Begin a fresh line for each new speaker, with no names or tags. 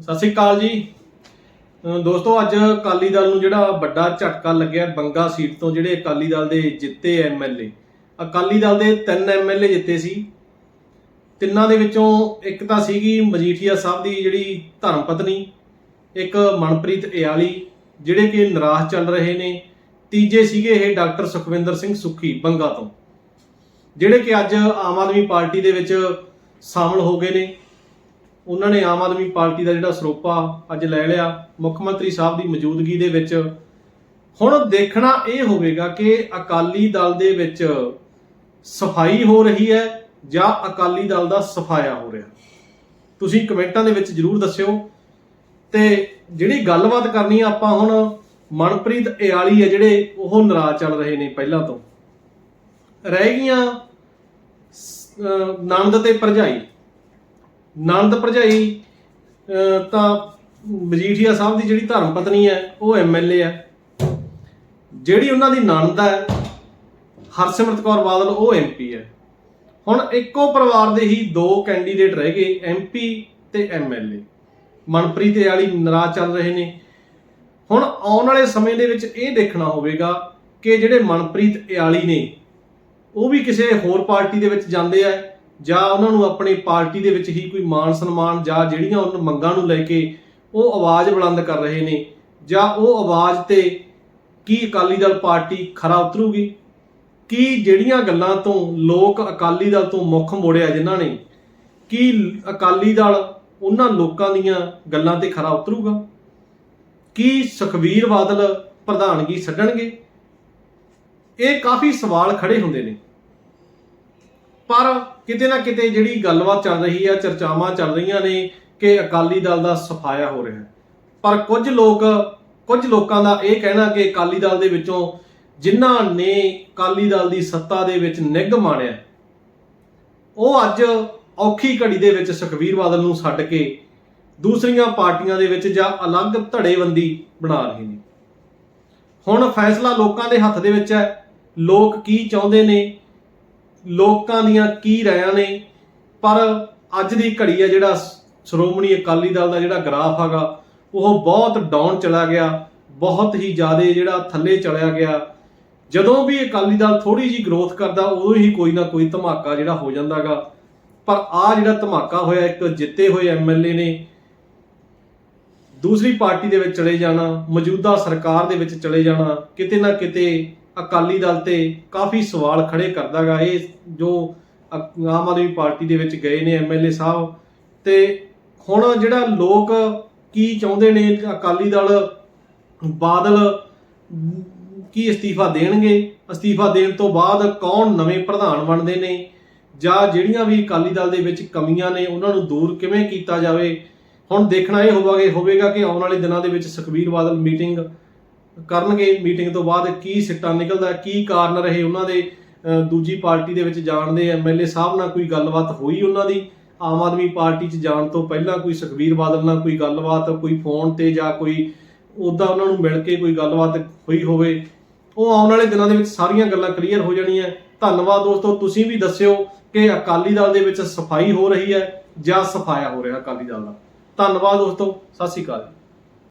ਸਤਿ ਸ੍ਰੀ ਅਕਾਲ ਜੀ। ਦੋਸਤੋ, ਅੱਜ ਅਕਾਲੀ ਦਲ ਨੂੰ ਜਿਹੜਾ ਵੱਡਾ ਝਟਕਾ ਲੱਗਿਆ ਬੰਗਾ ਸੀਟ ਤੋਂ, ਜਿਹੜੇ ਅਕਾਲੀ ਦਲ ਦੇ ਜਿੱਤੇ ਐਮਐਲਏ ਅਕਾਲੀ ਦਲ ਦੇ ਤਿੰਨ ਐਮਐਲਏ ਜਿੱਤੇ ਸੀ। ਤਿੰਨਾਂ ਦੇ ਵਿੱਚੋਂ ਇੱਕ ਤਾਂ ਸੀਗੀ ਮਜੀਠੀਆ ਸਾਹਿਬ ਦੀ ਜਿਹੜੀ ਧਰਮ ਪਤਨੀ ਇੱਕ ਮਨਪ੍ਰੀਤ ਇਆਲੀ, ਜਿਹੜੇ ਕਿ ਨਿਰਾਸ਼ ਚੱਲ ਰਹੇ ਨੇ। ਤੀਜੇ ਸੀਗੇ ਇਹ ਡਾਕਟਰ ਸੁਖਵਿੰਦਰ ਸਿੰਘ ਸੁੱਖੀ, ਬੰਗਾ ਤੋਂ। ਜਿਹੜੇ ਕਿ ਅੱਜ ਆਮ ਆਦਮੀ ਪਾਰਟੀ ਦੇ ਵਿੱਚ ਸ਼ਾਮਲ ਹੋ ਗਏ ਨੇ। ਉਹਨਾਂ ਨੇ ਆਮ ਆਦਮੀ ਪਾਰਟੀ ਦਾ ਜਿਹੜਾ ਸਰੋਪਾ ਅੱਜ ਲੈ ਲਿਆ, ਮੁੱਖ ਮੰਤਰੀ ਸਾਹਿਬ ਦੀ ਮੌਜੂਦਗੀ ਦੇ ਵਿੱਚ। ਹੁਣ ਦੇਖਣਾ ਇਹ ਹੋਵੇਗਾ ਕਿ ਅਕਾਲੀ ਦਲ ਦੇ ਵਿੱਚ ਸਫ਼ਾਈ ਹੋ ਰਹੀ ਹੈ ਜਾਂ ਅਕਾਲੀ ਦਲ ਦਾ ਸਫਾਇਆ ਹੋ ਰਿਹਾ। ਤੁਸੀਂ ਕਮੈਂਟਾਂ ਦੇ ਵਿੱਚ ਜਰੂਰ ਦੱਸਿਓ। ਤੇ ਜਿਹੜੀ ਗੱਲਬਾਤ ਕਰਨੀ ਆ, ਆਪਾਂ ਹੁਣ ਮਨਪ੍ਰੀਤ ਇਆਲੀ ਹੈ ਜਿਹੜੇ ਉਹ ਨਾਰਾਜ਼ ਚੱਲ ਰਹੇ ਨੇ ਪਹਿਲਾਂ ਤੋਂ। ਰਹਿ ਗਈਆਂ ਨੰਦ ਤੇ ਭਰਜਾਈ। ਨੰਦ ਭਰਜਾਈ ਤਾਂ ਮਜੀਠੀਆ ਸਾਹਿਬ ਦੀ ਜਿਹੜੀ ਧਰਮ ਪਤਨੀ ਹੈ, ਉਹ ਐਮਐਲਏ ਹੈ। ਜਿਹੜੀ ਉਹਨਾਂ ਦੀ ਨੰਦ ਹੈ, ਹਰਸਿਮਰਤ ਕੌਰ ਬਾਦਲ, ਉਹ ਐਮਪੀ ਹੈ। ਹੁਣ ਇੱਕੋ ਪਰਿਵਾਰ ਦੇ ਹੀ ਦੋ ਕੈਂਡੀਡੇਟ ਰਹਿ ਗਏ ਐਮਪੀ ਤੇ ਐਮਐਲਏ ਮਨਪ੍ਰੀਤ ਵਾਲੀ ਨਾਰਾਜ਼ ਚੱਲ ਰਹੇ ਨੇ। ਹੁਣ ਆਉਣ ਵਾਲੇ ਸਮੇਂ ਦੇ ਵਿੱਚ ਇਹ ਦੇਖਣਾ ਹੋਵੇਗਾ ਕਿ ਜਿਹੜੇ ਮਨਪ੍ਰੀਤ ਇਆਲੀ ਨੇ, ਉਹ ਵੀ ਕਿਸੇ ਹੋਰ ਪਾਰਟੀ ਦੇ ਵਿੱਚ ਜਾਂਦੇ ਆ। ਜਾਂ ਉਹਨਾਂ ਨੂੰ ਆਪਣੀ ਪਾਰਟੀ ਦੇ ਵਿੱਚ ਹੀ ਕੋਈ ਮਾਣ ਸਨਮਾਨ ਜਾਂ ਜਿਹੜੀਆਂ ਉਹਨਾਂ ਮੰਗਾਂ ਨੂੰ ਲੈ ਕੇ ਉਹ ਆਵਾਜ਼ ਬੁਲੰਦ ਕਰ ਰਹੇ ਨੇ, ਜਾਂ ਉਹ ਆਵਾਜ਼ ਤੇ ਕੀ ਅਕਾਲੀ ਦਲ ਪਾਰਟੀ ਖਰਾ ਉਤਰੂਗੀ? ਕੀ ਜਿਹੜੀਆਂ ਗੱਲਾਂ ਤੋਂ ਲੋਕ ਅਕਾਲੀ ਦਲ ਤੋਂ ਮੁੱਖ ਮੋੜਿਆ ਜਿਨ੍ਹਾਂ ਨੇ, ਕੀ ਅਕਾਲੀ ਦਲ ਉਹਨਾਂ ਲੋਕਾਂ ਦੀਆਂ ਗੱਲਾਂ ਤੇ ਖਰਾ ਉਤਰੂਗਾ? ਕੀ ਸੁਖਵੀਰ ਬਾਦਲ ਪ੍ਰਧਾਨਗੀ ਛੱਡਣਗੇ? ਇਹ ਕਾਫੀ ਸਵਾਲ ਖੜੇ ਹੁੰਦੇ ਨੇ। ਪਰ ਕਿਤੇ ਨਾ ਕਿਤੇ ਜਿਹੜੀ ਗੱਲਬਾਤ ਚੱਲ ਰਹੀ ਹੈ ਚਰਚਾਵਾਂ ਚੱਲ ਰਹੀਆਂ ਨੇ ਕਿ ਅਕਾਲੀ ਦਲ ਦਾ ਸਫਾਇਆ ਹੋ ਰਿਹਾ ਹੈ। ਪਰ ਕੁਝ ਲੋਕ, ਕੁਝ ਲੋਕਾਂ ਦਾ ਇਹ ਕਹਿਣਾ ਕਿ ਅਕਾਲੀ ਦਲ ਦੇ ਵਿੱਚੋਂ ਜਿਨ੍ਹਾਂ ਨੇ ਅਕਾਲੀ ਦਲ ਦੀ ਸੱਤਾ ਦੇ ਵਿੱਚ ਨਿੱਘ ਮਾਣਿਆ, ਉਹ ਅੱਜ ਔਖੀ ਘੜੀ ਦੇ ਵਿੱਚ ਸੁਖਵੀਰ ਬਾਦਲ ਨੂੰ ਛੱਡ ਕੇ ਦੂਸਰੀਆਂ ਪਾਰਟੀਆਂ ਦੇ ਵਿੱਚ ਜਾਂ ਅਲੱਗ ਧੜੇਬੰਦੀ ਬਣਾ ਰਹੇ ਨੇ। ਹੁਣ ਫੈਸਲਾ ਲੋਕਾਂ ਦੇ ਹੱਥ ਦੇ ਵਿੱਚ ਹੈ। ਲੋਕ ਕੀ ਚਾਹੁੰਦੇ ਨੇ? ਲੋਕਾਂ ਦੀਆਂ ਕੀ ਰਾਇਆਂ ਨੇ, ਪਰ ਅੱਜ ਦੀ ਘੜੀ ਹੈ ਜਿਹੜਾ ਸ਼੍ਰੋਮਣੀ ਅਕਾਲੀ ਦਲ ਦਾ ਜਿਹੜਾ ਗ੍ਰਾਫ ਹੈਗਾ, ਉਹ ਬਹੁਤ ਡਾਊਨ ਚਲਾ ਗਿਆ, ਬਹੁਤ ਹੀ ਜ਼ਿਆਦਾ ਜਿਹੜਾ ਥੱਲੇ ਚਲਿਆ ਗਿਆ। ਜਦੋਂ ਵੀ ਅਕਾਲੀ ਦਲ ਥੋੜੀ ਜੀ ਗਰੋਥ ਕਰਦਾ, ਉਦੋਂ ਹੀ ਕੋਈ ਨਾ ਕੋਈ ਧਮਾਕਾ ਜਿਹੜਾ ਹੋ ਜਾਂਦਾਗਾ ਪਰ ਆ ਜਿਹੜਾ ਧਮਾਕਾ ਹੋਇਆ, ਇੱਕ ਜਿੱਤੇ ਹੋਏ ਐਮਐਲਏ ਨੇ, ਦੂਸਰੀ ਪਾਰਟੀ ਦੇ ਵਿੱਚ ਚਲੇ ਜਾਣਾ, ਮੌਜੂਦਾ ਸਰਕਾਰ ਦੇ ਵਿੱਚ ਚਲੇ ਜਾਣਾ, ਕਿਤੇ ਨਾ ਕਿਤੇ ਅਕਾਲੀ ਦਲ ਤੇ ਕਾਫੀ ਸਵਾਲ ਖੜੇ ਕਰਦਾਗਾ। ਇਹ ਜੋ ਅ- ਆਮ ਆਦਮੀ ਪਾਰਟੀ ਦੇ ਵਿੱਚ ਗਏ ਨੇ ਐਮਐਲਏ ਸਾਹਿਬ ਤੇ ਹੁਣ ਜਿਹੜਾ ਲੋਕ ਕੀ ਚਾਹੁੰਦੇ ਨੇ ਅਕਾਲੀ ਦਲ ਬਾਦਲ, ਕੀ ਅਸਤੀਫਾ ਦੇਣਗੇ? ਅਸਤੀਫਾ ਦੇਣ ਤੋਂ ਬਾਅਦ ਕੌਣ ਨਵੇਂ ਪ੍ਰਧਾਨ ਬਣਦੇ ਨੇ? ਜਾਂ ਜਿਹੜੀਆਂ ਵੀ ਅਕਾਲੀ ਦਲ ਦੇ ਵਿੱਚ ਕਮੀਆਂ ਨੇ, ਉਹਨਾਂ ਨੂੰ ਦੂਰ ਕਿਵੇਂ ਕੀਤਾ ਜਾਵੇ? ਹੁਣ ਦੇਖਣਾ ਇਹ ਹੋਵੇਗਾ ਹੋਵੇਗਾ ਕਿ ਆਉਣ ਵਾਲੇ ਦਿਨਾਂ ਦੇ ਵਿੱਚ ਸੁਖਬੀਰ ਬਾਦਲ ਮੀਟਿੰਗ ਕਰਨਗੇ ਮੀਟਿੰਗ ਤੋਂ ਬਾਅਦ ਕੀ ਸਿੱਟਾ ਨਿਕਲਦਾ, ਕੀ ਕਾਰਨ ਰਹੇ ਉਹਨਾਂ ਦੇ ਦੂਜੀ ਪਾਰਟੀ ਦੇ ਵਿੱਚ ਜਾਣ ਦੇ ਐਮਐਲਏ ਸਾਹਿਬ ਨਾਲ ਕੋਈ ਗੱਲਬਾਤ ਹੋਈ ਉਹਨਾਂ ਦੀ? ਆਮ ਆਦਮੀ ਪਾਰਟੀ 'ਚ ਜਾਣ ਤੋਂ ਪਹਿਲਾਂ ਕੋਈ ਸੁਖਬੀਰ ਬਾਦਲ ਨਾਲ ਕੋਈ ਗੱਲਬਾਤ, ਕੋਈ ਫੋਨ ਤੇ ਜਾਂ ਕੋਈ ਉਦਾਂ ਉਹਨਾਂ ਨੂੰ ਮਿਲ ਕੇ ਕੋਈ ਗੱਲਬਾਤ ਹੋਈ ਹੋਵੇ? ਉਹ ਆਉਣ ਵਾਲੇ ਦਿਨਾਂ ਦੇ ਵਿੱਚ ਸਾਰੀਆਂ ਗੱਲਾਂ ਕਲੀਅਰ ਹੋ ਜਾਣੀਆਂ। ਧੰਨਵਾਦ ਦੋਸਤੋ, ਤੁਸੀਂ ਵੀ ਦੱਸਿਓ ਕਿ ਅਕਾਲੀ ਦਲ ਦੇ ਵਿੱਚ ਸਫ਼ਾਈ ਹੋ ਰਹੀ ਹੈ ਜਾਂ ਸਫਾਇਆ ਹੋ ਰਿਹਾ ਅਕਾਲੀ ਦਲ ਦਾ। ਧੰਨਵਾਦ ਦੋਸਤੋ, ਸਤਿ ਸ਼੍ਰੀ ਅਕਾਲ।